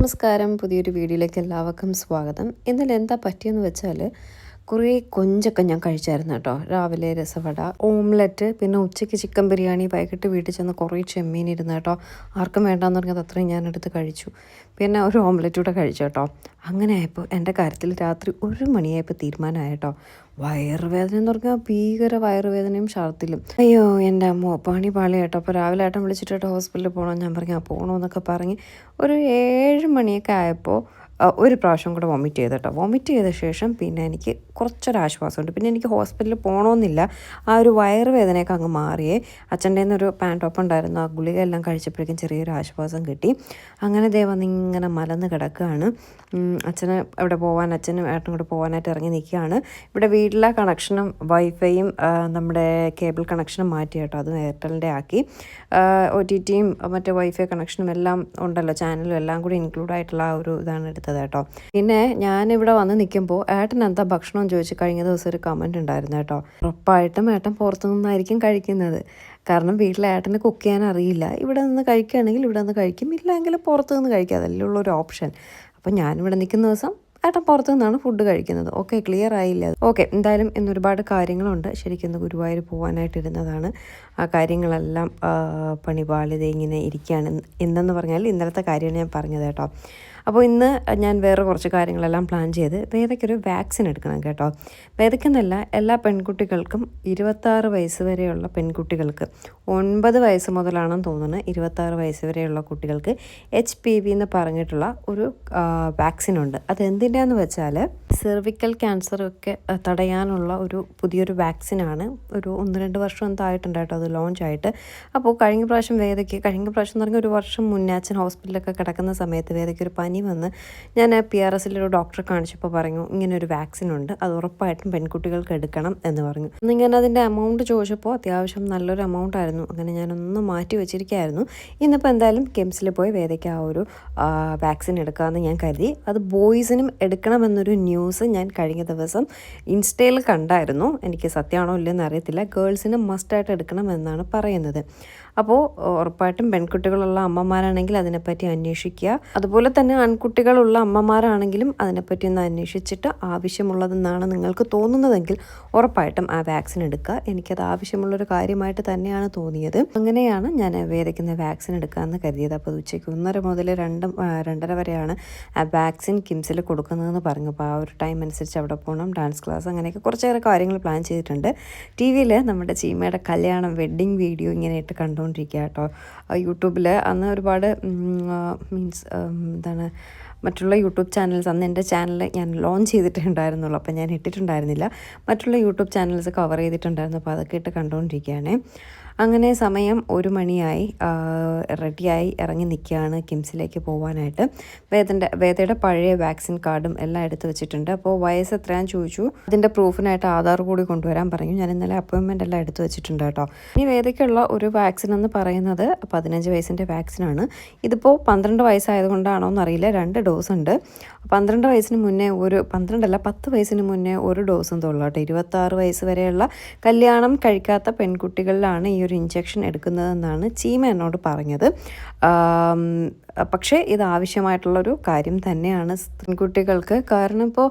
നമസ്കാരം. പുതിയൊരു വീഡിയോയിലേക്ക് എല്ലാവർക്കും സ്വാഗതം. ഇന്നലെ എന്താ പറ്റിയെന്ന് വെച്ചാൽ കുറേ കൊഞ്ചൊക്കെ ഞാൻ കഴിച്ചായിരുന്നു കേട്ടോ. രാവിലെ രസവട ഓംലെറ്റ് പിന്നെ ഉച്ചയ്ക്ക് ചിക്കൻ ബിരിയാണി വൈകിട്ട് വീട്ടിൽ ചെന്ന് കുറേ ചെമ്മീൻ ഇരുന്ന് കേട്ടോ. ആർക്കും വേണ്ടാന്ന് പറഞ്ഞത് അത്രയും ഞാൻ എടുത്ത് കഴിച്ചു. പിന്നെ ഒരു ഓംലെറ്റ് കൂടെ കഴിച്ചു കേട്ടോ. അങ്ങനെ ആയപ്പോൾ എന്റെ കാര്യത്തിൽ രാത്രി ഒരു മണിയായപ്പോൾ തീരുമാനമായി കേട്ടോ. വയറുവേദന എന്ന് പറഞ്ഞാൽ ഭീകര വയറുവേദനയും ഛർദിലും. അയ്യോ എന്റെ അമ്മ പണി പാളി കേട്ടോ. അപ്പോൾ രാവിലെ ഏട്ടൻ വിളിച്ചിട്ട് ഹോസ്പിറ്റലിൽ പോകണം ഞാൻ പറഞ്ഞു ആ പോകണമെന്നൊക്കെ പറഞ്ഞ് ഒരു ഏഴ് മണിയൊക്കെ ആയപ്പോൾ ഒരു പ്രാവശ്യം കൂടെ വോമിറ്റ് ചെയ്ത് കേട്ടോ വോമിറ്റ് ചെയ്ത ശേഷം പിന്നെ എനിക്ക് കുറച്ചൊരു ആശ്വാസമുണ്ട്. പിന്നെ എനിക്ക് ഹോസ്പിറ്റലിൽ പോകണമെന്നില്ല ആ ഒരു വയറുവേദനയൊക്കെ അങ്ങ് മാറിയേ. അച്ഛന്റെ ഒരു പാന്റോപ്പ് ഉണ്ടായിരുന്നു. ആ ഗുളിക എല്ലാം കഴിച്ചപ്പോഴേക്കും ചെറിയൊരു ആശ്വാസം കിട്ടി. അങ്ങനെ ദൈവം ഇങ്ങനെ മലന്ന് കിടക്കുകയാണ്. അച്ഛന് അവിടെ പോകാൻ അച്ഛനും ഏട്ടനും കൂടെ പോകാനായിട്ട് ഇറങ്ങി നിൽക്കുകയാണ്. ഇവിടെ വീട്ടിലെ കണക്ഷനും വൈഫൈയും നമ്മുടെ കേബിൾ കണക്ഷനും മാറ്റി കേട്ടോ. അതും എയർടെലിന്റെ ആക്കി. ഒ ടി ടിയും മറ്റേ വൈഫൈ കണക്ഷനും എല്ലാം ഉണ്ടല്ലോ. ചാനലും എല്ലാം കൂടി ഇൻക്ലൂഡ് ആയിട്ടുള്ള ആ ഒരു ഇതാണ് എടുത്തത്. കേട്ടോ. പിന്നെ ഞാൻ ഞാനിവിടെ വന്ന് നിൽക്കുമ്പോൾ ഏട്ടൻ എന്താ ഭക്ഷണം ചോദിച്ചു കഴിഞ്ഞ ദിവസം ഒരു കമന്റ് ഉണ്ടായിരുന്നു കേട്ടോ. ഉറപ്പായിട്ടും ഏട്ടൻ പുറത്തു നിന്നായിരിക്കും കഴിക്കുന്നത്. കാരണം വീട്ടിലെ ഏട്ടന് കുക്ക് ചെയ്യാൻ അറിയില്ല. ഇവിടെ നിന്ന് കഴിക്കുകയാണെങ്കിൽ ഇവിടെ നിന്ന് കഴിക്കും. ഇല്ലെങ്കിൽ പുറത്തു നിന്ന് കഴിക്കുക അതല്ലേ ഉള്ളൊരു ഓപ്ഷൻ അപ്പം ഞാനിവിടെ നിൽക്കുന്ന ദിവസം ഏട്ടൻ പുറത്തു നിന്നാണ് ഫുഡ് കഴിക്കുന്നത്. ഓക്കെ ക്ലിയർ ആയില്ല. ഓക്കെ എന്തായാലും ഇന്ന് ഒരുപാട് കാര്യങ്ങളുണ്ട്. ശരിക്കും ഇന്ന് ഗുരുവായൂർ പോകാനായിട്ടിരുന്നതാണ് ആ കാര്യങ്ങളെല്ലാം പണിപാളിത ഇങ്ങനെ ഇരിക്കുകയാണ്. ഇന്നെന്ന് പറഞ്ഞാൽ ഇന്നലത്തെ കാര്യമാണ് ഞാൻ പറഞ്ഞത് കേട്ടോ. അപ്പോൾ ഇന്ന് ഞാൻ വേറെ കുറച്ച് കാര്യങ്ങളെല്ലാം പ്ലാൻ ചെയ്ത് വേദയ്ക്കൊരു വാക്സിൻ എടുക്കണം കേട്ടോ. വേദയ്ക്കെന്നല്ല എല്ലാ പെൺകുട്ടികൾക്കും ഇരുപത്താറ് വയസ്സ് വരെയുള്ള പെൺകുട്ടികൾക്ക് ഒൻപത് വയസ്സ് മുതലാണെന്ന് തോന്നുന്നത് ഇരുപത്താറ് വയസ്സ് വരെയുള്ള കുട്ടികൾക്ക് എച്ച് പി വി എന്ന് പറഞ്ഞിട്ടുള്ള ഒരു വാക്സിൻ ഉണ്ട്. അത് എന്തിന്റെയാന്ന് വെച്ചാൽ സെർവിക്കൽ ക്യാൻസറൊക്കെ തടയാനുള്ള ഒരു പുതിയൊരു വാക്സിനാണ് ഒരു ഒന്ന് രണ്ട് വർഷം എന്തായിട്ടുണ്ട് കേട്ടോ അത് ലോഞ്ച് ആയിട്ട്. അപ്പോൾ കഴിഞ്ഞ പ്രാവശ്യം വേദയ്ക്ക് കഴിഞ്ഞ പ്രാവശ്യം എന്ന് പറഞ്ഞാൽ ഒരു വർഷം മുന്നേ അച്ഛൻ ഹോസ്പിറ്റലിലൊക്കെ കിടക്കുന്ന സമയത്ത് വേദയ്ക്ക് ഒരു പനി വന്ന് ഞാൻ പി ആർ എസിലൊരു ഡോക്ടറെ കാണിച്ചപ്പോൾ പറഞ്ഞു ഇങ്ങനെ ഒരു വാക്സിൻ ഉണ്ട് അത് ഉറപ്പായിട്ടും പെൺകുട്ടികൾക്ക് എടുക്കണം എന്ന് പറഞ്ഞു. അന്ന് ഞാൻ അതിന്റെ എമൗണ്ട് ചോദിച്ചപ്പോൾ അത്യാവശ്യം നല്ലൊരു എമൗണ്ട് ആയിരുന്നു. അങ്ങനെ ഞാനൊന്ന് മാറ്റി വെച്ചിരിക്കുകയായിരുന്നു. ഇന്നിപ്പോൾ എന്തായാലും കെംസിൽ പോയി വേദയ്ക്ക് ആ ഒരു വാക്സിൻ എടുക്കാമെന്ന് ഞാൻ കരുതി. അത് ബോയ്സിനും എടുക്കണമെന്നൊരു ന്യൂസ് ഞാൻ കഴിഞ്ഞ ദിവസം ഇൻസ്റ്റയിൽ കണ്ടായിരുന്നു. എനിക്ക് സത്യമാണോ ഇല്ലെന്ന് അറിയത്തില്ല. ഗേൾസിന് മസ്റ്റായിട്ട് എടുക്കണമെന്നാണ് പറയുന്നത്. അപ്പോൾ ഉറപ്പായിട്ടും പെൺകുട്ടികളുള്ള അമ്മമാരാണെങ്കിൽ അതിനെപ്പറ്റി അന്വേഷിക്കുക. അതുപോലെ തന്നെ ആൺകുട്ടികളുള്ള അമ്മമാരാണെങ്കിലും അതിനെപ്പറ്റി ഒന്ന് അന്വേഷിച്ചിട്ട് ആവശ്യമുള്ളതെന്നാണ് നിങ്ങൾക്ക് തോന്നുന്നതെങ്കിൽ ഉറപ്പായിട്ടും ആ വാക്സിൻ എടുക്കുക. എനിക്കത് ആവശ്യമുള്ളൊരു കാര്യമായിട്ട് തന്നെയാണ് തോന്നിയത്. അങ്ങനെയാണ് ഞാൻ വേദിക്കുന്ന വാക്സിൻ എടുക്കാമെന്ന് കരുതിയത്. അപ്പോൾ ഉച്ചയ്ക്ക് ഒന്നര മുതൽ രണ്ട് രണ്ടര വരെയാണ് ആ വാക്സിൻ കിംസിൽ കൊടുക്കുന്നതെന്ന് പറഞ്ഞു. അപ്പോൾ ആ ഒരു ടൈം അനുസരിച്ച് അവിടെ പോകണം. ഡാൻസ് ക്ലാസ് അങ്ങനെയൊക്കെ കുറച്ചേറെ കാര്യങ്ങൾ പ്ലാൻ ചെയ്തിട്ടുണ്ട്. ടി വിയിൽ നമ്മുടെ ചീമയുടെ കല്യാണം വെഡ്ഡിങ് വീഡിയോ ഇങ്ങനെയായിട്ട് ഇട്ട് കണ്ടുകൊണ്ടിരിക്കുക കേട്ടോ. യൂട്യൂബിൽ അന്ന് ഒരുപാട് മീൻസ് എന്താണ് മറ്റുള്ള യൂട്യൂബ് ചാനൽസ് അന്ന് എന്റെ ചാനൽ ഞാൻ ലോഞ്ച് ചെയ്തിട്ടുണ്ടായിരുന്നുള്ളൂ അപ്പോൾ ഞാൻ ഇട്ടിട്ടുണ്ടായിരുന്നില്ല. മറ്റുള്ള യൂട്യൂബ് ചാനൽസ് കവർ ചെയ്തിട്ടുണ്ടായിരുന്നു. അപ്പോൾ അതൊക്കെ ഇട്ട് കണ്ടുകൊണ്ടിരിക്കുകയാണ്. അങ്ങനെ സമയം ഒരു മണിയായി റെഡിയായി ഇറങ്ങി നിൽക്കുകയാണ് കിംസിലേക്ക് പോകാനായിട്ട് വേദന്റെ വേദയുടെ പഴയ വാക്സിൻ കാർഡും എല്ലാം എടുത്തു വെച്ചിട്ടുണ്ട്. അപ്പോൾ വയസ്സ് എത്രയാന്ന് ചോദിച്ചു. അതിന്റെ പ്രൂഫിനായിട്ട് ആധാർ കൂടി കൊണ്ടുവരാൻ പറഞ്ഞു. ഞാൻ ഇന്നലെ അപ്പോയിൻമെന്റ് എല്ലാം എടുത്തു വെച്ചിട്ടുണ്ട് കേട്ടോ. ഇനി വേദയ്ക്കുള്ള ഒരു വാക്സിൻ എന്ന് പറയുന്നത് പതിനഞ്ച് വയസ്സിന്റെ വാക്സിനാണ് ഇതിപ്പോൾ പന്ത്രണ്ട് വയസ്സായതുകൊണ്ടാണോ എന്നറിയില്ല രണ്ട് ഡോസ് ഉണ്ട്. പന്ത്രണ്ട് വയസ്സിന് മുന്നേ ഒരു പന്ത്രണ്ടല്ല പത്ത് വയസ്സിന് മുന്നേ ഒരു ഡോസും തൊള്ളു കേട്ടോ. ഇരുപത്താറ് വയസ്സ് വരെയുള്ള കല്യാണം കഴിക്കാത്ത പെൺകുട്ടികളിലാണ് ഈ ഒരു ഇഞ്ചക്ഷൻ എടുക്കുന്നതെന്നാണ് ചീമ എന്നോട് പറഞ്ഞത്. പക്ഷേ ഇത് ആവശ്യമായിട്ടുള്ളൊരു കാര്യം തന്നെയാണ് പെൺകുട്ടികൾക്ക്. കാരണം ഇപ്പോൾ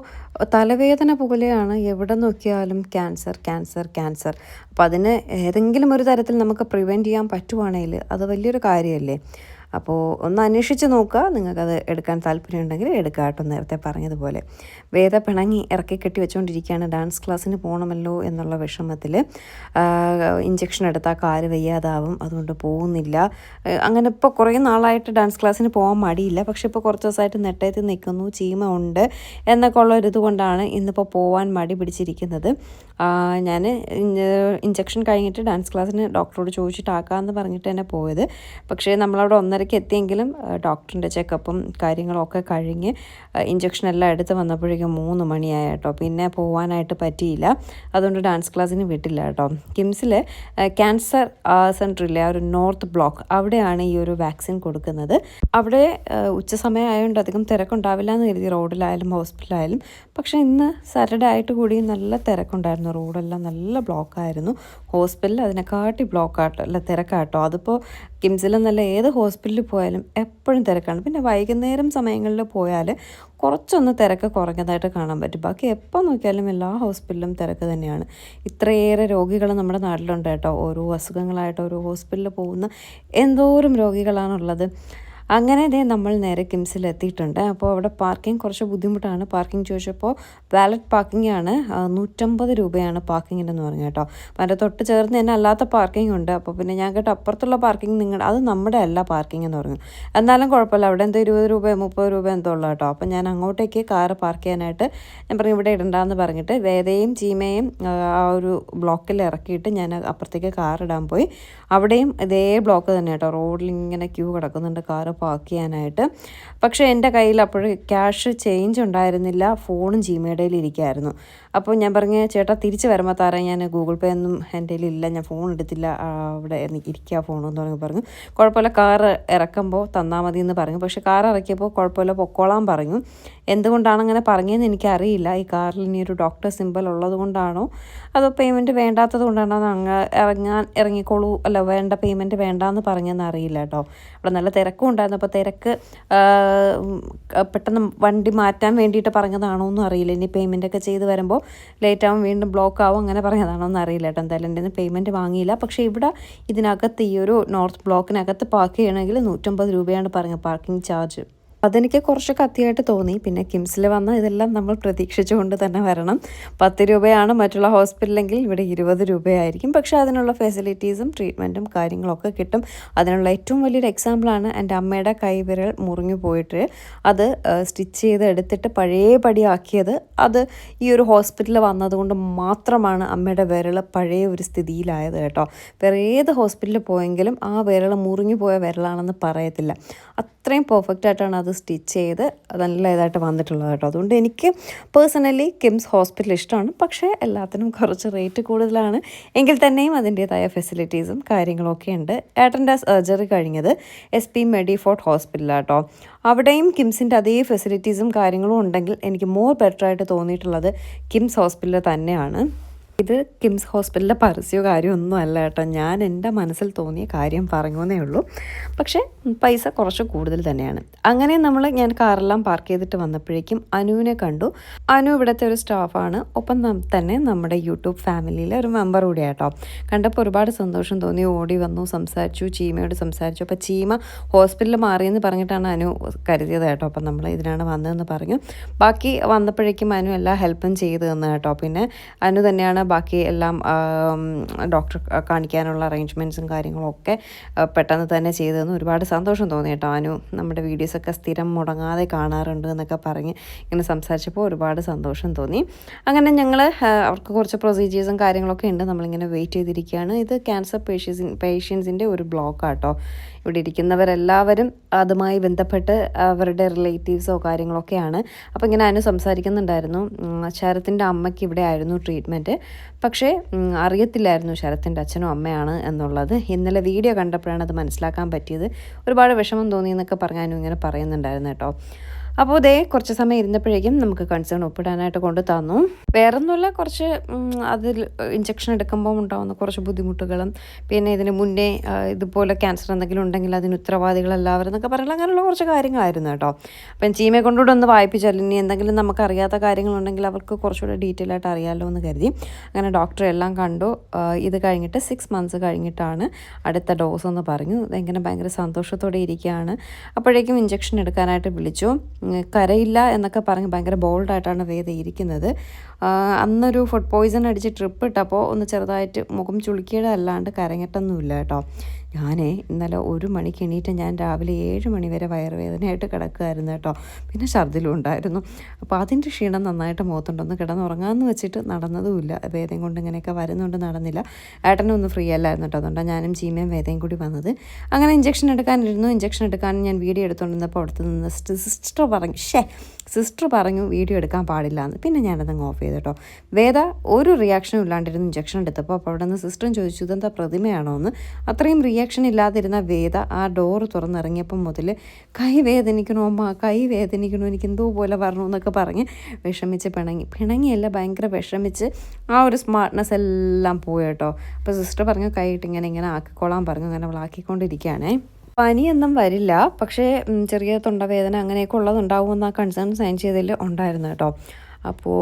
തലവേദന പോലെയാണ് എവിടെ നോക്കിയാലും ക്യാൻസർ ക്യാൻസർ ക്യാൻസർ അപ്പോൾ അതിന് ഏതെങ്കിലും ഒരു തരത്തിൽ നമുക്ക് പ്രിവെന്റ് ചെയ്യാൻ പറ്റുവാണെങ്കിൽ അത് വലിയൊരു കാര്യമല്ലേ അപ്പോൾ ഒന്ന് അന്വേഷിച്ച് നോക്കുക. നിങ്ങൾക്കത് എടുക്കാൻ താല്പര്യമുണ്ടെങ്കിൽ എടുക്കുക കേട്ടോ നേരത്തെ പറഞ്ഞതുപോലെ. വേദ പിണങ്ങി ഇറക്കി കെട്ടി വെച്ചുകൊണ്ടിരിക്കുകയാണ് ഡാൻസ് ക്ലാസ്സിന് പോകണമല്ലോ എന്നുള്ള വിഷമത്തിൽ ഇഞ്ചക്ഷൻ എടുത്താൽ കാൽ വയ്യാതാവും അതുകൊണ്ട് പോകുന്നില്ല. അങ്ങനെ ഇപ്പോൾ കുറേ നാളായിട്ട് ഡാൻസ് ക്ലാസ്സിന് പോകാൻ മടിയില്ല. പക്ഷെ ഇപ്പോൾ കുറച്ച് ദിവസമായിട്ട് നെട്ടയത്ത് നിൽക്കുന്നു ചീമ ഉണ്ട് എന്നൊക്കെ ഉള്ള ഒരു ഇതുകൊണ്ടാണ് ഇന്നിപ്പോൾ പോകാൻ മടി പിടിച്ചിരിക്കുന്നത്. ഞാൻ ഇഞ്ചക്ഷൻ കഴിഞ്ഞിട്ട് ഡാൻസ് ക്ലാസ്സിന് ഡോക്ടറോട് ചോദിച്ചിട്ടാക്കാമെന്ന് പറഞ്ഞിട്ട് തന്നെ പോയത്. പക്ഷേ നമ്മളവിടെ ഒന്നരയ്ക്ക് എത്തിയെങ്കിലും ഡോക്ടറിന്റെ ചെക്കപ്പും കാര്യങ്ങളൊക്കെ കഴിഞ്ഞ് ഇഞ്ചക്ഷൻ എല്ലാം എടുത്ത് വന്നപ്പോഴേക്കും മൂന്ന് മണിയായ കേട്ടോ പിന്നെ പോകാനായിട്ട് പറ്റിയില്ല. അതുകൊണ്ട് ഡാൻസ് ക്ലാസ്സിന് വിട്ടില്ല കേട്ടോ. കിംസിൽ ക്യാൻസർ സെന്ററിലെ ആ ഒരു നോർത്ത് ബ്ലോക്ക് അവിടെയാണ് ഈ ഒരു വാക്സിൻ കൊടുക്കുന്നത്. അവിടെ ഉച്ച സമയം ആയതുകൊണ്ട് അധികം തിരക്കുണ്ടാവില്ല എന്ന് കരുതി റോഡിലായാലും ഹോസ്പിറ്റലായാലും പക്ഷേ ഇന്ന് സാറ്റർഡേ ആയിട്ട് കൂടി നല്ല തിരക്കുണ്ടായിരുന്നു. റോഡെല്ലാം നല്ല ബ്ലോക്കായിരുന്നു. ഹോസ്പിറ്റലിൽ അതിനെക്കാട്ടി ബ്ലോക്കാട്ടോ അല്ല തിരക്കാട്ടോ. അതിപ്പോൾ കിംസിലെന്നല്ല ഏത് ഹോസ്പിറ്റലിൽ പോയാലും എപ്പോഴും തിരക്കാണ്. പിന്നെ വൈകുന്നേരം സമയങ്ങളിൽ പോയാൽ കുറച്ചൊന്ന് തിരക്ക് കുറഞ്ഞതായിട്ട് കാണാൻ പറ്റും. ബാക്കി എപ്പോൾ നോക്കിയാലും എല്ലാ ഹോസ്പിറ്റലിലും തിരക്ക് തന്നെയാണ്. ഇത്രയേറെ രോഗികൾ നമ്മുടെ നാട്ടിലുണ്ട് കേട്ടോ. ഓരോ അസുഖങ്ങളായിട്ട് ഓരോ ഹോസ്പിറ്റലിൽ പോകുന്ന എന്തോരം രോഗികളാണുള്ളത്. അങ്ങനെ ഇതേ നമ്മൾ നേരെ കിംസിൽ എത്തിയിട്ടുണ്ട്. അപ്പോൾ അവിടെ പാർക്കിംഗ് കുറച്ച് ബുദ്ധിമുട്ടാണ്. പാർക്കിംഗ് ചോദിച്ചപ്പോൾ വാലറ്റ് പാർക്കിംഗ് ആണ് നൂറ്റമ്പത് രൂപയാണ് പാർക്കിങ്ങിനെന്ന് പറഞ്ഞു കേട്ടോ. അതിന്റെ തൊട്ട് ചേർന്ന് തന്നെ അല്ലാത്ത പാർക്കിംഗ് ഉണ്ട്. അപ്പോൾ പിന്നെ ഞാൻ കേട്ട അപ്പുറത്തുള്ള പാർക്കിംഗ് നിങ്ങൾ അത് നമ്മുടെ അല്ല പാർക്കിംഗ് എന്ന് പറഞ്ഞു. എന്നാലും കുഴപ്പമില്ല. അവിടെ എന്തോ ഇരുപത് രൂപ മുപ്പത് രൂപ എന്തോ ഉള്ളൂ കേട്ടോ. അപ്പോൾ ഞാൻ അങ്ങോട്ടേക്ക് കാറ് പാർക്ക് ചെയ്യാനായിട്ട് ഞാൻ പറഞ്ഞു ഇവിടെ ഇടണ്ടെന്ന് പറഞ്ഞിട്ട് വേദയും ചീമയും ആ ഒരു ബ്ലോക്കിൽ ഇറക്കിയിട്ട് ഞാൻ അപ്പുറത്തേക്ക് കാർ ഇടാൻ പോയി. അവിടെയും ഇതേ ബ്ലോക്ക് തന്നെ കേട്ടോ. റോഡിൽ ഇങ്ങനെ ക്യൂ കിടക്കുന്നുണ്ട് കാറ് പാർക്ക് ചെയ്യാനായിട്ട്. പക്ഷേ എന്റെ കയ്യിൽ അപ്പോൾ ക്യാഷ് ചേഞ്ച് ഉണ്ടായിരുന്നില്ല. ഫോണും ജിമേഡയിൽ ഇരിക്കുമായിരുന്നു അപ്പോൾ ഞാൻ പറഞ്ഞു ചേട്ടാ തിരിച്ച് വരുമ്പോൾ താരം ഞാൻ ഗൂഗിൾ പേ ഒന്നും എന്റെ ഇല്ല. ഞാൻ ഫോൺ എടുത്തില്ല. അവിടെ ഇരിക്കുക ഫോണെന്ന് പറഞ്ഞു പറഞ്ഞു. കുഴപ്പമില്ല. കാർ ഇറക്കുമ്പോൾ തന്നാൽ മതി എന്ന് പറഞ്ഞു. പക്ഷേ കാർ ഇറക്കിയപ്പോൾ കുഴപ്പമില്ല. പൊക്കോളാൻ പറഞ്ഞു. എന്തുകൊണ്ടാണ് അങ്ങനെ പറഞ്ഞതെന്ന് എനിക്കറിയില്ല. ഈ കാറിൽ ഇനി ഒരു ഡോക്ടർ സിമ്പിൾ ഉള്ളത് കൊണ്ടാണോ? അതോ പേയ്മെന്റ് വേണ്ടാത്തത് കൊണ്ടാണോ? അങ്ങ് ഇറങ്ങാൻ ഇറങ്ങിക്കോളൂ. അല്ല വേണ്ട പേയ്മെന്റ് വേണ്ടാന്ന് പറഞ്ഞതെന്ന് അറിയില്ല കേട്ടോ. അവിടെ നല്ല തിരക്കും ഉണ്ടായിരുന്നു. അപ്പോൾ തിരക്ക് പെട്ടെന്ന് വണ്ടി മാറ്റാൻ വേണ്ടിയിട്ട് പറഞ്ഞതാണോ എന്നും അറിയില്ല. ഇനി പേയ്മെന്റ് ഒക്കെ ചെയ്ത് വരുമ്പോൾ ലേറ്റ് ആവും വീണ്ടും ബ്ലോക്ക് ആവും അങ്ങനെ പറഞ്ഞതാണോ എന്ന് അറിയില്ല കേട്ടോ. എന്തായാലും എന്റെ പേയ്മെന്റ് വാങ്ങിയില്ല. പക്ഷേ ഇവിടെ ഇതിനകത്ത് ഈ ഒരു നോർത്ത് ബ്ലോക്കിനകത്ത് പാർക്ക് ചെയ്യണമെങ്കിൽ നൂറ്റമ്പത് രൂപയാണ് പറഞ്ഞത് പാർക്കിംഗ് ചാർജ് അതെനിക്ക് കുറച്ച് കത്തിയായിട്ട് തോന്നി. പിന്നെ കിംസിൽ വന്ന ഇതെല്ലാം നമ്മൾ പ്രതീക്ഷിച്ചുകൊണ്ട് തന്നെ വരണം. പത്ത് രൂപയാണ് മറ്റുള്ള ഹോസ്പിറ്റലെങ്കിൽ ഇവിടെ ഇരുപത് രൂപയായിരിക്കും. പക്ഷെ അതിനുള്ള ഫെസിലിറ്റീസും ട്രീറ്റ്മെന്റും കാര്യങ്ങളൊക്കെ കിട്ടും. അതിനുള്ള ഏറ്റവും വലിയൊരു എക്സാമ്പിളാണ് എന്റെ അമ്മയുടെ കൈവിരൽ മുറിഞ്ഞു പോയിട്ട് അത് സ്റ്റിച്ച് ചെയ്ത് എടുത്തിട്ട് പഴയപടി ആക്കിയത് അത് ഈ ഒരു ഹോസ്പിറ്റലിൽ വന്നതുകൊണ്ട് മാത്രമാണ് അമ്മയുടെ വിരൽ പഴയ ഒരു സ്ഥിതിയിലായത് കേട്ടോ. വേറെ ഏത് ഹോസ്പിറ്റലിൽ പോയെങ്കിലും ആ വിരൽ മുറിഞ്ഞു പോയ വിരലാണെന്ന് പറയത്തില്ല. അത്രയും പെർഫെക്റ്റ് ആയിട്ടാണ് അത് സ്റ്റിച്ച് ചെയ്ത് നല്ല ഇതായിട്ട് വന്നിട്ടുള്ളത് കേട്ടോ. അതുകൊണ്ട് എനിക്ക് പേഴ്സണലി കിംസ് ഹോസ്പിറ്റൽ ഇഷ്ടമാണ്. പക്ഷേ എല്ലാത്തിനും കുറച്ച് റേറ്റ് കൂടുതലാണ്. എങ്കിൽ തന്നെയും അതിന്റേതായ ഫെസിലിറ്റീസും കാര്യങ്ങളൊക്കെ ഉണ്ട്. ഏട്ടന്റെ സർജറി കഴിഞ്ഞത് എസ് പി മെഡിഫോർട്ട് ഹോസ്പിറ്റലാട്ടോ അവിടെയും കിംസിന്റെ അതേ ഫെസിലിറ്റീസും കാര്യങ്ങളും ഉണ്ടെങ്കിൽ എനിക്ക് മോർ ബെറ്റർ ആയിട്ട് തോന്നിയിട്ടുള്ളത് കിംസ് ഹോസ്പിറ്റൽ തന്നെയാണ്. ഇത് കിംസ് ഹോസ്പിറ്റലിലെ പരസ്യമോ കാര്യമൊന്നും അല്ല കേട്ടോ. ഞാൻ എന്റെ മനസ്സിൽ തോന്നിയ കാര്യം പറഞ്ഞു ഉള്ളൂ. പക്ഷേ പൈസ കുറച്ച് കൂടുതൽ തന്നെയാണ്. അങ്ങനെ നമ്മൾ ഞാൻ കാറെല്ലാം പാർക്ക് ചെയ്തിട്ട് വന്നപ്പോഴേക്കും അനുവിനെ കണ്ടു. അനു ഇവിടുത്തെ ഒരു സ്റ്റാഫാണ്. ഒപ്പം തന്നെ നമ്മുടെ യൂട്യൂബ് ഫാമിലിയിലെ ഒരു മെമ്പർ കൂടിയാട്ടോ കണ്ടപ്പോൾ ഒരുപാട് സന്തോഷം തോന്നി. ഓടി വന്നു സംസാരിച്ചു ചീമയോട് സംസാരിച്ചു. അപ്പോൾ ചീമ ഹോസ്പിറ്റലിൽ മാറിയെന്ന് പറഞ്ഞിട്ടാണ് അനു കരുതിയത് കേട്ടോ. അപ്പം നമ്മൾ ഇതിനാണ് വന്നതെന്ന് പറഞ്ഞു. ബാക്കി വന്നപ്പോഴേക്കും അനു എല്ലാ ഹെൽപ്പും ചെയ്തു തന്നു കേട്ടോ. പിന്നെ അനു തന്നെയാണ് ബാക്കി എല്ലാം ഡോക്ടർ കാണിക്കാനുള്ള അറേഞ്ച്മെന്റ്സും കാര്യങ്ങളൊക്കെ പെട്ടെന്ന് തന്നെ ചെയ്തതെന്ന് തന്നു ഒരുപാട് സന്തോഷം തോന്നി കേട്ടോ. അനു നമ്മുടെ വീഡിയോസൊക്കെ സ്ഥിരം മുടങ്ങാതെ കാണാറുണ്ട് എന്നൊക്കെ പറഞ്ഞ് ഇങ്ങനെ സംസാരിച്ചപ്പോൾ ഒരുപാട് സന്തോഷം തോന്നി. അങ്ങനെ ഞങ്ങൾ അവർക്ക് കുറച്ച് പ്രൊസീജിയേഴ്സും കാര്യങ്ങളൊക്കെ ഉണ്ട്. നമ്മളിങ്ങനെ വെയിറ്റ് ചെയ്തിരിക്കുകയാണ്. ഇത് ക്യാൻസർ പേഷ്യൻസ് പേഷ്യൻസിന്റെ ഒരു ബ്ലോക്കാട്ടോ ഇവിടെ ഇരിക്കുന്നവരെല്ലാവരും അതുമായി ബന്ധപ്പെട്ട് അവരുടെ റിലേറ്റീവ്സോ കാര്യങ്ങളൊക്കെയാണ്. അപ്പോൾ ഇങ്ങനെ അനു സംസാരിക്കുന്നുണ്ടായിരുന്നു. ഉം, ശരത്തിന്റെ അമ്മയ്ക്ക് ഇവിടെ ആയിരുന്നു ട്രീറ്റ്മെന്റ് പക്ഷേ അറിയത്തില്ലായിരുന്നു ശരത്തിന്റെ അച്ഛനും അമ്മയാണ് എന്നുള്ളത്. ഇന്നലെ വീഡിയോ കണ്ടപ്പോഴാണ് അത് മനസ്സിലാക്കാൻ പറ്റിയത്. ഒരുപാട് വിഷമം തോന്നി എന്നൊക്കെ പറഞ്ഞ് ഇങ്ങനെ പറയുന്നുണ്ടായിരുന്നു കേട്ടോ. അപ്പോൾ ഇതേ കുറച്ച് സമയം ഇരുന്നപ്പോഴേക്കും നമുക്ക് കൺസേൺ ഒപ്പിടാനായിട്ട് കൊണ്ട് തന്നു. വേറൊന്നുമില്ല കുറച്ച് അതിൽ ഇഞ്ചക്ഷൻ എടുക്കുമ്പോൾ ഉണ്ടാകുന്ന കുറച്ച് ബുദ്ധിമുട്ടുകളും പിന്നെ ഇതിന് മുന്നേ ഇതുപോലെ ക്യാൻസർ എന്തെങ്കിലും ഉണ്ടെങ്കിൽ അതിന് ഉത്തരവാദികൾ എല്ലാവരും എന്നൊക്കെ പറയുന്നത് അങ്ങനെയുള്ള കുറച്ച് കാര്യങ്ങളായിരുന്നു കേട്ടോ. അപ്പം ചീമയെ കൊണ്ടുകൂടെ ഒന്ന് വായിപ്പിച്ചാൽ ഇനി എന്തെങ്കിലും നമുക്ക് അറിയാത്ത കാര്യങ്ങളുണ്ടെങ്കിൽ അവർക്ക് കുറച്ചുകൂടെ ഡീറ്റെയിൽ ആയിട്ട് അറിയാമല്ലോ എന്ന് കരുതി. അങ്ങനെ ഡോക്ടറെ എല്ലാം കണ്ടു. ഇത് കഴിഞ്ഞിട്ട് സിക്സ് മന്ത്സ് കഴിഞ്ഞിട്ടാണ് അടുത്ത ഡോസ് എന്ന് പറഞ്ഞു. ഇങ്ങനെ ഭയങ്കര സന്തോഷത്തോടെ ഇരിക്കുകയാണ്. അപ്പോഴേക്കും ഇഞ്ചക്ഷൻ എടുക്കാനായിട്ട് വിളിച്ചു. കരയില്ല എന്നൊക്കെ പറഞ്ഞ് ഭയങ്കര ബോൾഡായിട്ടാണ് വേദ ഇരിക്കുന്നത്. അന്നൊരു ഫുഡ് പോയിസൺ അടിച്ച് ട്രിപ്പ് ഇട്ടപ്പോൾ ഒന്ന് ചെറുതായിട്ട് മുഖം ചുളുക്കിയുടെ അല്ലാണ്ട് കരങ്ങട്ടൊന്നുമില്ല കേട്ടോ. ഞാനേ ഇന്നലെ ഒരു മണിക്ക് എണീറ്റ് ഞാൻ രാവിലെ ഏഴ് മണി വരെ വയറുവേദനയായിട്ട് കിടക്കുമായിരുന്നു കേട്ടോ. പിന്നെ ഛർദിലും ഉണ്ടായിരുന്നു. അപ്പോൾ അതിന്റെ ക്ഷീണം നന്നായിട്ട് മുഖത്തുണ്ടൊന്ന് കിടന്നുറങ്ങാമെന്ന് വെച്ചിട്ട് നടന്നതുമില്ല വേദന കൊണ്ട് ഇങ്ങനെയൊക്കെ വരുന്നുണ്ട് നടന്നില്ല. ഏട്ടനും ഒന്ന് ഫ്രീ അല്ലായിരുന്നു കേട്ടോ. അതുകൊണ്ടാണ് ഞാനും ചീമയും വേദയും കൂടി വന്നത്. അങ്ങനെ ഇഞ്ചക്ഷൻ എടുക്കാനിരുന്നു. ഇഞ്ചക്ഷൻ എടുക്കാൻ ഞാൻ വീഡിയോ എടുത്തുകൊണ്ടിരുന്നപ്പോൾ അവിടുത്തെ നിന്ന് സിസ്റ്റർ പറഞ്ഞു ഷേ സിസ്റ്റർ പറഞ്ഞു വീഡിയോ എടുക്കാൻ പാടില്ല എന്ന് പിന്നെ ഞാനതങ്ങ് ഓഫ് ചെയ്തു കേട്ടോ. വേദ ഒരു റിയാക്ഷനും ഇല്ലാണ്ടിരുന്നു ഇഞ്ചക്ഷൻ എടുത്തപ്പോൾ അപ്പോൾ അവിടെ നിന്ന് സിസ്റ്ററും ചോദിച്ചു ഇതെന്താ പ്രതിമയാണോ? എന്ന്. അത്രയും റിയാ റിയാക്ഷൻ ഇല്ലാതിരുന്ന വേദ ആ ഡോറ് തുറന്നിറങ്ങിയപ്പം മുതൽ കൈ വേദനിക്കണോ അമ്മ? കൈ വേദനിക്കണോ? എനിക്ക് എന്തോ പോലെ വരണോ എന്നൊക്കെ പറഞ്ഞ് വിഷമിച്ച് പിണങ്ങി. പിണങ്ങിയല്ല ഭയങ്കര വിഷമിച്ച് ആ ഒരു സ്മാർട്ട്നെസ് എല്ലാം പോയി കേട്ടോ. അപ്പോൾ സിസ്റ്റർ പറഞ്ഞു കൈയിട്ട് ഇങ്ങനെ ഇങ്ങനെ ആക്കിക്കോളാൻ പറഞ്ഞു അങ്ങനെ അവൾ പനിയൊന്നും വരില്ല പക്ഷേ ചെറിയ തൊണ്ടവേദന അങ്ങനെയൊക്കെ ഉള്ളതുണ്ടാവുമെന്ന് കൺസേൺ സൈൻ ചെയ്തതിൽ ഉണ്ടായിരുന്നു കേട്ടോ. അപ്പോൾ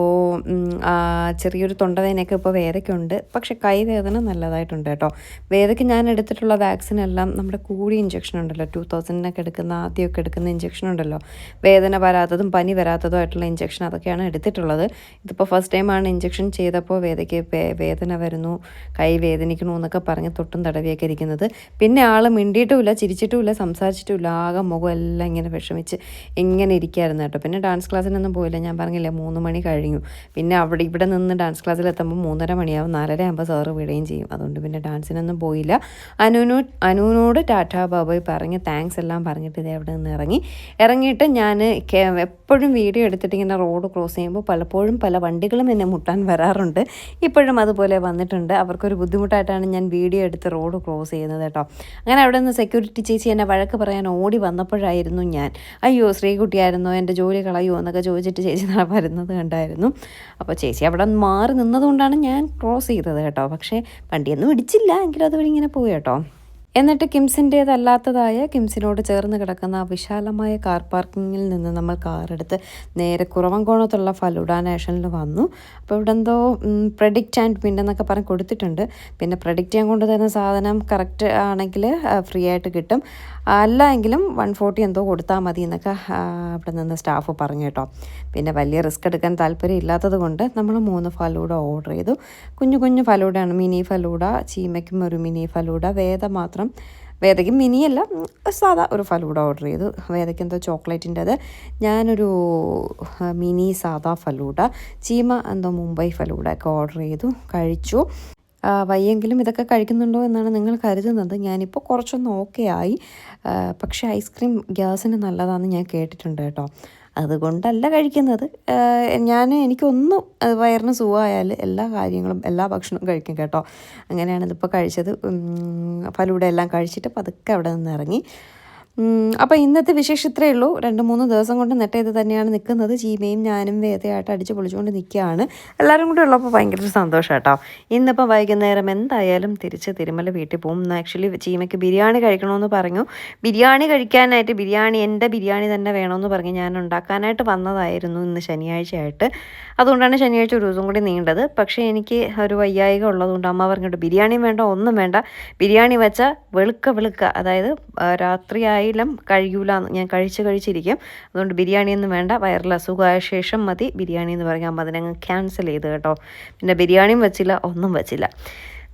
ചെറിയൊരു തൊണ്ടവേദനയൊക്കെ ഇപ്പോൾ വേദയ്ക്കുണ്ട് പക്ഷെ കൈവേദന നല്ലതായിട്ടുണ്ട് കേട്ടോ. വേദയ്ക്ക് ഞാൻ എടുത്തിട്ടുള്ള വാക്സിൻ എല്ലാം നമ്മുടെ കൂടി ഇഞ്ചക്ഷൻ ഉണ്ടല്ലോ. ടു തൗസൻഡിനൊക്കെ എടുക്കുന്ന ആദ്യമൊക്കെ എടുക്കുന്ന ഇഞ്ചക്ഷൻ ഉണ്ടല്ലോ. വേദന വരാത്തതും പനി വരാത്തതും ആയിട്ടുള്ള ഇഞ്ചക്ഷൻ അതൊക്കെയാണ് എടുത്തിട്ടുള്ളത്. ഇതിപ്പോൾ ഫസ്റ്റ് ടൈമാണ് ഇഞ്ചക്ഷൻ ചെയ്തപ്പോൾ വേദയ്ക്ക് വേദന വരുന്നു കൈ വേദനിക്കണു എന്നൊക്കെ പറഞ്ഞ് തൊട്ടും തടവിയൊക്കെ ഇരിക്കുന്നത്. പിന്നെ ആൾ മിണ്ടിയിട്ടുമില്ല ചിരിച്ചിട്ടുമില്ല സംസാരിച്ചിട്ടുമില്ല ആകെ മുഖം എല്ലാം ഇങ്ങനെ വിഷമിച്ച് ഇങ്ങനെ ഇരിക്കുകയായിരുന്നു കേട്ടോ. പിന്നെ ഡാൻസ് ക്ലാസ്സിനൊന്നും പോയില്ല. ഞാൻ പറഞ്ഞില്ലേ മൂന്ന് മണി കഴിഞ്ഞു. പിന്നെ അവിടെ ഇവിടെ നിന്ന് ഡാൻസ് ക്ലാസ്സിൽ എത്തുമ്പോൾ മൂന്നര മണിയാവും. നാലര ആകുമ്പോൾ സാറ് വിടുകയും ചെയ്യും. അതുകൊണ്ട് പിന്നെ ഡാൻസിനൊന്നും പോയില്ല. അനുനോ അനുവിനോട് ടാറ്റാ ബാബോയ് പറഞ്ഞ് താങ്ക്സ് എല്ലാം പറഞ്ഞിട്ട് ഇതേ അവിടെ നിന്ന് ഇറങ്ങി. ഇറങ്ങിയിട്ട് ഞാൻ എപ്പോഴും വീഡിയോ എടുത്തിട്ട് ഇങ്ങനെ റോഡ് ക്രോസ് ചെയ്യുമ്പോൾ പലപ്പോഴും പല വണ്ടികളും എന്നെ മുട്ടാൻ വരാറുണ്ട്. ഇപ്പോഴും അതുപോലെ വന്നിട്ടുണ്ട്. അവർക്കൊരു ബുദ്ധിമുട്ടായിട്ടാണ് ഞാൻ വീഡിയോ എടുത്ത് റോഡ് ക്രോസ് ചെയ്യുന്നത് കേട്ടോ. അങ്ങനെ അവിടെ നിന്ന് സെക്യൂരിറ്റി ചേച്ചി എന്നെ വഴക്ക് പറയാൻ ഓടി വന്നപ്പോഴായിരുന്നു ഞാൻ. അയ്യോ ശ്രീകുട്ടിയായിരുന്നോ? എന്റെ ജോലി കളയോ എന്നൊക്കെ ചോദിച്ചിട്ട് ചേച്ചി വരുന്നത് കണ്ടായിരുന്നു. അപ്പോൾ ചേച്ചി അവിടെ മാറി നിന്നതുകൊണ്ടാണ് ഞാൻ ക്രോസ് ചെയ്തത് കേട്ടോ. പക്ഷേ വണ്ടിയൊന്നും ഇടിച്ചില്ല. എങ്കിലും അതുവഴി ഇങ്ങനെ പോയി കേട്ടോ. എന്നിട്ട് കിംസിന്റേതല്ലാത്തതായ കിംസിനോട് ചേർന്ന് കിടക്കുന്ന ആ വിശാലമായ കാർ പാർക്കിങ്ങിൽ നിന്ന് നമ്മൾ കാറെടുത്ത് നേരെ കുറവൻകോണത്തുള്ള ഫലൂഡ നാഷണലിൽ വന്നു. അപ്പോൾ ഇവിടെ എന്തോ പ്രഡിക്റ്റ് ആൻഡ് വിൻ എന്നൊക്കെ പറഞ്ഞ് കൊടുത്തിട്ടുണ്ട്. പിന്നെ പ്രഡിക്റ്റ് ചെയ്യാൻ കൊണ്ടുതരുന്ന സാധനം കറക്റ്റ് ആണെങ്കിൽ ഫ്രീ ആയിട്ട് കിട്ടും. അല്ല എങ്കിലും വൺ ഫോർട്ടി എന്തോ കൊടുത്താൽ മതി എന്നൊക്കെ അവിടെ നിന്ന് സ്റ്റാഫ് പറഞ്ഞു കേട്ടോ. പിന്നെ വലിയ റിസ്ക് എടുക്കാൻ താല്പര്യം ഇല്ലാത്തത് കൊണ്ട് നമ്മൾ മൂന്ന് ഫലൂഡ ഓർഡർ ചെയ്തു. കുഞ്ഞു കുഞ്ഞു ഫലൂഡയാണ് മിനി ഫലൂഡ ചീമയ്ക്കും ഒരു മിനി ഫലൂഡ വേദ മാത്രം വേദയ്ക്ക് മിനിയല്ല സാധാ ഒരു ഫലൂഡ ഓർഡർ ചെയ്തു. വേദയ്ക്ക് എന്തോ ചോക്ലേറ്റിന്റെ അത്. ഞാനൊരു മിനി സാധാ ഫലൂഡ ചീമ എന്തോ മുംബൈ ഫലൂഡ ഒക്കെ ഓർഡർ ചെയ്തു കഴിച്ചു. വയ്യെങ്കിലും ഇതൊക്കെ കഴിക്കുന്നുണ്ടോ എന്നാണ് നിങ്ങൾ കരുതുന്നത്. ഞാനിപ്പോൾ കുറച്ചൊന്ന് ഓക്കെ ആയി. പക്ഷേ ഐസ്ക്രീം ഗ്യാസിന് നല്ലതാണെന്ന് ഞാൻ കേട്ടിട്ടുണ്ട് കേട്ടോ. അതുകൊണ്ടല്ല കഴിക്കുന്നത്. ഞാൻ എനിക്കൊന്നും വയറിന് സുഖമായാൽ എല്ലാ കാര്യങ്ങളും എല്ലാ ഭക്ഷണവും കഴിക്കും കേട്ടോ. അങ്ങനെയാണ് ഇതിപ്പോൾ കഴിച്ചത്. ഫലൂടെ എല്ലാം കഴിച്ചിട്ട് പതുക്കെ അവിടെ നിന്ന് ഇറങ്ങി. അപ്പോൾ ഇന്നത്തെ വിശേഷം ഇത്രയേ ഉള്ളൂ. രണ്ട് മൂന്ന് ദിവസം കൊണ്ട് നെട്ട് തന്നെയാണ് നിൽക്കുന്നത്. ചീമയും ഞാനും വേദയായിട്ട് അടിച്ച് പൊളിച്ചുകൊണ്ട് നിൽക്കുകയാണ്. എല്ലാവരും കൂടെ ഉള്ളപ്പോൾ ഭയങ്കര സന്തോഷം കേട്ടോ. ഇന്നിപ്പോൾ വൈകുന്നേരം എന്തായാലും തിരിച്ച് തിരുമല വീട്ടിൽ പോകും ആക്ച്വലി ചീമയ്ക്ക് ബിരിയാണി കഴിക്കണമെന്ന് പറഞ്ഞു. ബിരിയാണി കഴിക്കാനായിട്ട് ബിരിയാണി എന്റെ ബിരിയാണി തന്നെ വേണമെന്ന് പറഞ്ഞ് ഞാൻ ഉണ്ടാക്കാനായിട്ട് വന്നതായിരുന്നു ഇന്ന് ശനിയാഴ്ചയായിട്ട്. അതുകൊണ്ടാണ് ശനിയാഴ്ച ഒരു ദിവസം കൂടി നീണ്ടത്. പക്ഷേ എനിക്ക് ഒരു വയ്യായിക ഉള്ളതുകൊണ്ട് അമ്മ പറഞ്ഞിട്ട് ബിരിയാണി വേണ്ട ഒന്നും വേണ്ട. ബിരിയാണി വെച്ചാൽ വെളുക്ക വെളുക്ക. അതായത് ആ, രാത്രിയായാലും കഴിയൂല ഞാൻ കഴിച്ച് കഴിച്ചിരിക്കും. അതുകൊണ്ട് ബിരിയാണിയൊന്നും വേണ്ട വയറിൽ അസുഖമായ ശേഷം മതി. ബിരിയാണി എന്ന് അമ്മ അതിനങ്ങ് ക്യാൻസൽ ചെയ്ത് കേട്ടോ. പിന്നെ ബിരിയാണിയും വെച്ചില്ല ഒന്നും വെച്ചില്ല.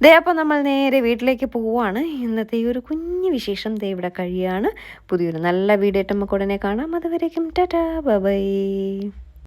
ദേ അപ്പോൾ നമ്മൾ നേരെ വീട്ടിലേക്ക് പോവുകയാണ് ഇന്നത്തെ ഈ ഒരു കുഞ്ഞു വിശേഷം ദേ ഇവിടെ കഴിയാണ്. പുതിയൊരു നല്ല വീഡിയോ നമുക്ക് ഉടനെ കാണാം. അതുവരേക്കും ടാറ്റാ ബൈ.